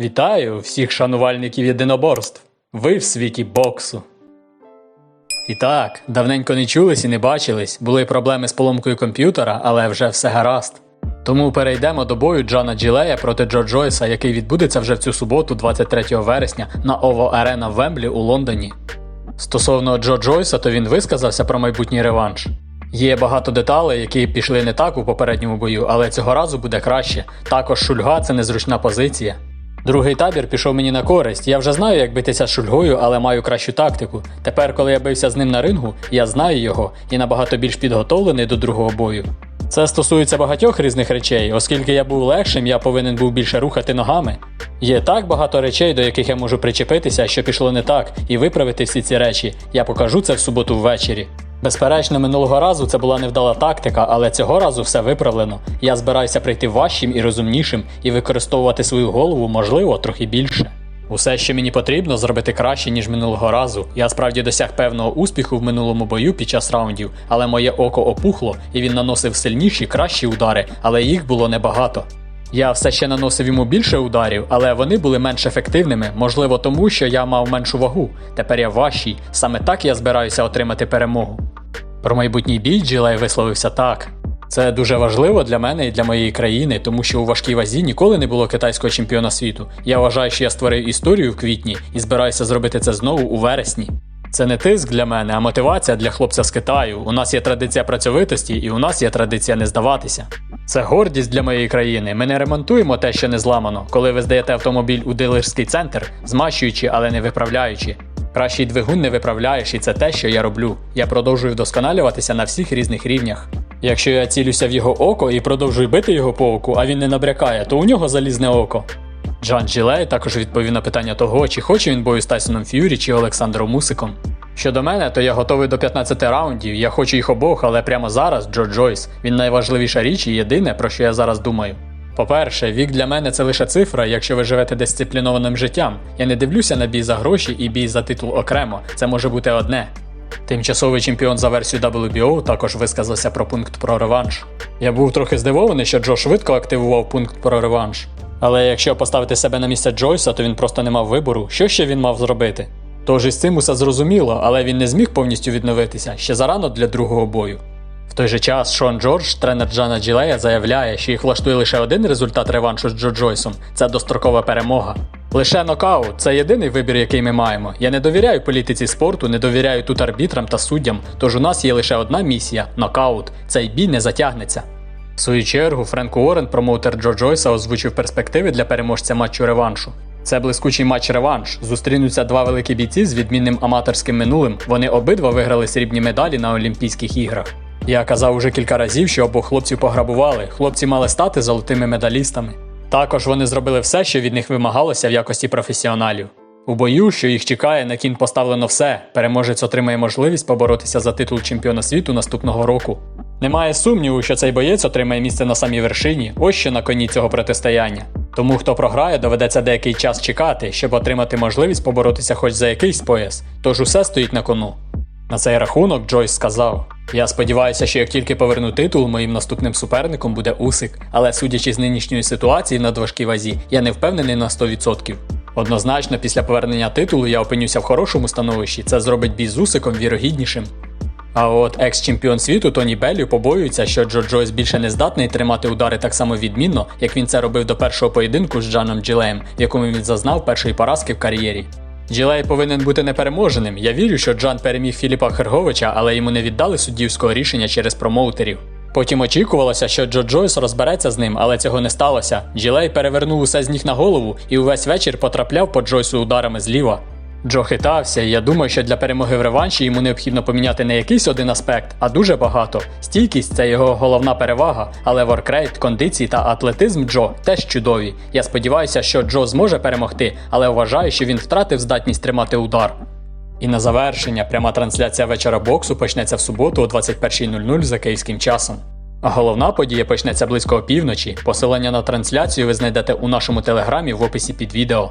Вітаю всіх шанувальників єдиноборств. Ви в світі боксу. І так, давненько не чулись і не бачились, були проблеми з поломкою комп'ютера, але вже все гаразд. Тому перейдемо до бою Джана Джилея проти Джо Джойса, який відбудеться вже в цю суботу, 23 вересня, на Ово Арена в Вемблі у Лондоні. Стосовно Джо Джойса, то він висказався про майбутній реванш. Є багато деталей, які пішли не так у попередньому бою, але цього разу буде краще. Також шульга це незручна позиція. Другий табір пішов мені на користь. Я вже знаю, як битися з шульгою, але маю кращу тактику. Тепер, коли я бився з ним на рингу, я знаю його і набагато більш підготовлений до другого бою. Це стосується багатьох різних речей, оскільки я був легшим, я повинен був більше рухати ногами. Є так багато речей, до яких я можу причепитися, що пішло не так, і виправити всі ці речі. Я покажу це в суботу ввечері. Безперечно, минулого разу це була невдала тактика, але цього разу все виправлено. Я збираюся прийти важчим і розумнішим і використовувати свою голову, можливо, трохи більше. Усе, що мені потрібно, зробити краще, ніж минулого разу. Я справді досяг певного успіху в минулому бою під час раундів, але моє око опухло, і він наносив сильніші, кращі удари, але їх було небагато. Я все ще наносив йому більше ударів, але вони були менш ефективними, можливо, тому що я мав меншу вагу. Тепер я важчий. Саме так я збираюся отримати перемогу. Про майбутній бій Джилей висловився так. Це дуже важливо для мене і для моєї країни, тому що у важкій вазі ніколи не було китайського чемпіона світу. Я вважаю, що я створив історію в квітні і збираюся зробити це знову у вересні. Це не тиск для мене, а мотивація для хлопця з Китаю. У нас є традиція працьовитості, і у нас є традиція не здаватися. Це гордість для моєї країни. Ми не ремонтуємо те, що не зламано, коли ви здаєте автомобіль у дилерський центр, змащуючи, але не виправляючи. Кращий двигун не виправляєш, і це те, що я роблю. Я продовжую вдосконалюватися на всіх різних рівнях. Якщо я цілюся в його око і продовжую бити його по оку, а він не набрякає, то у нього залізне око. Джан Джилей також відповів на питання того, чи хоче він бою з Тайсоном Ф'юрі чи Олександром Мусиком. Щодо мене, то я готовий до 15 раундів. Я хочу їх обох, але прямо зараз Джо Джойс. Він найважливіша річ і єдине, про що я зараз думаю. По-перше, вік для мене це лише цифра, якщо ви живете дисциплінованим життям. Я не дивлюся на бій за гроші і бій за титул окремо. Це може бути одне. Тимчасовий чемпіон за версію WBO також висказався про пункт про реванш. Я був трохи здивований, що Джо швидко активував пункт про реванш. Але якщо поставити себе на місце Джойса, то він просто не мав вибору, що ще він мав зробити. Тож із цим усе зрозуміло, але він не зміг повністю відновитися ще зарано для другого бою. В той же час Шон Джордж, тренер Джана Джилея, заявляє, що їх влаштує лише один результат реваншу з Джо Джойсом це дострокова перемога. Лише нокаут це єдиний вибір, який ми маємо. Я не довіряю політиці спорту, не довіряю тут арбітрам та суддям. Тож у нас є лише одна місія нокаут. Цей бій не затягнеться. В свою чергу, Френк Уоррен, промоутер Джо Джойса, озвучив перспективи для переможця матчу реваншу. Це блискучий матч-реванш. Зустрінуться два великі бійці з відмінним аматорським минулим. Вони обидва виграли срібні медалі на Олімпійських іграх. Я казав уже кілька разів, що обох хлопців пограбували. Хлопці мали стати золотими медалістами. Також вони зробили все, що від них вимагалося в якості професіоналів. У бою, що їх чекає, на кін поставлено все. Переможець отримає можливість поборотися за титул чемпіона світу наступного року. Немає сумніву, що цей боєць отримає місце на самій вершині, ось що на коні цього протистояння. Тому хто програє, доведеться деякий час чекати, щоб отримати можливість поборотися хоч за якийсь пояс. Тож усе стоїть на кону. На цей рахунок Джойс сказав: Я сподіваюся, що як тільки поверну титул, моїм наступним суперником буде Усик, але судячи з нинішньої ситуації в надважкій вазі, я не впевнений на 100%. Однозначно, після повернення титулу я опинюся в хорошому становищі. Це зробить бій з Усиком вірогіднішим. А от екс-чемпіон світу Тоні Беллі побоюється, що Джо Джойс більше не здатний тримати удари так само відмінно, як він це робив до першого поєдинку з Джаном Джилеєм, якому він зазнав першої поразки в кар'єрі. Джилей повинен бути непереможеним. Я вірю, що Джан переміг Філіпа Херговича, але йому не віддали суддівського рішення через промоутерів. Потім очікувалося, що Джо Джойс розбереться з ним, але цього не сталося. Джилей перевернув усе з ніг на голову і увесь вечір потрапляв по Джойсу ударами зліва. Джо хитався, і я думаю, що для перемоги в реванші йому необхідно поміняти не якийсь один аспект, а дуже багато. Стійкість це його головна перевага, але воркрейт, кондиції та атлетизм Джо теж чудові. Я сподіваюся, що Джо зможе перемогти, але вважаю, що він втратив здатність тримати удар. І на завершення пряма трансляція вечора боксу почнеться в суботу о 21.00 за київським часом. А головна подія почнеться близько опівночі. Посилання на трансляцію ви знайдете у нашому телеграмі в описі під відео.